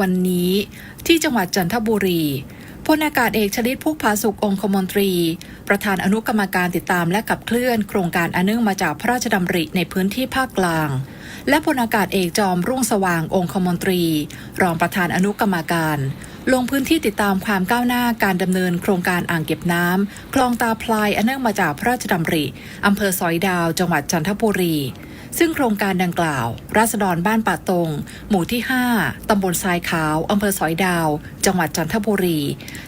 วันนี้ที่จังหวัดจันทบุรีพลอากาศเอกชลิตพุกผาสุกองคมนตรี ประธานอนุกรรมการติดตามและขับเคลื่อนโครงการอนเนื่องมาจากพระราชดำริในพื้นที่ภาคกลาง และพลอากาศเอกจอมรุ่งสว่างองคมนตรี รองประธานอนุกรรมการ ลงพื้นที่ติดตามความก้าวหน้าการดำเนินโครงการอ่างเก็บน้ำคลองตาพลายอนเนื่องมาจากพระราชดำริอำเภอสอยดาว จังหวัดจันทบุรี ซึ่งโครงการดังกล่าว ราษฎรบ้านป่าตง หมู่ที่ 5 ตำบลทรายขาว อำเภอสอยดาว จังหวัดจันทบุรี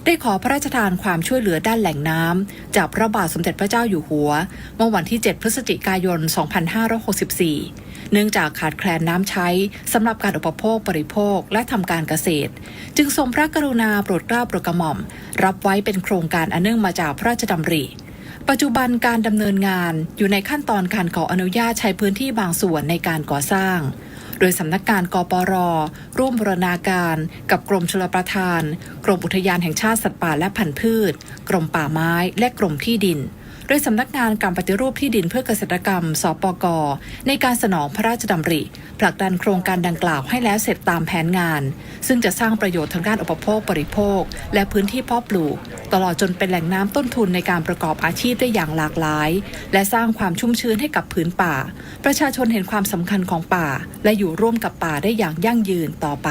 ได้ขอพระราชทานความช่วยเหลือด้านแหล่งน้ำ จากพระบาทสมเด็จพระเจ้าอยู่หัว เมื่อวันที่ 7 พฤศจิกายน 2564 เนื่องจากขาดแคลนน้ำใช้สำหรับการอุปโภคบริโภคและทำการเกษตร จึงทรงพระกรุณาโปรดเกล้าโปรดกระหม่อม รับไว้เป็นโครงการอันเนื่องมาจากพระราชดำริ ปัจจุบันการดำเนินงานอยู่ในขั้นตอนการขออนุญาตใช้พื้นที่บางส่วนในการก่อสร้าง โดยสำนักงานกปร ร่วมบรณาการ กับกรมชลประทาน กรมอุทยานแห่งชาติสัตว์ป่าและพันธุ์พืช กรมป่าไม้และกรมที่ดิน โดยสำนักงานการปฏิรูปที่ดินเพื่อเกษตรกรรม สปก ในการสนองพระราชดำริ ผลักดันโครงการดังกล่าวให้แล้วเสร็จตามแผนงาน ซึ่งจะสร้างประโยชน์ทางด้านอุปโภคบริโภค และพื้นที่เพาะปลูก ตลอดจนเป็นแหล่งน้ำต้นทุนในการประกอบอาชีพได้อย่างหลากหลาย และสร้างความชุ่มชื้นให้กับพื้นป่า ประชาชนเห็นความสำคัญของป่า และอยู่ร่วมกับป่าได้อย่างยั่งยืนต่อไป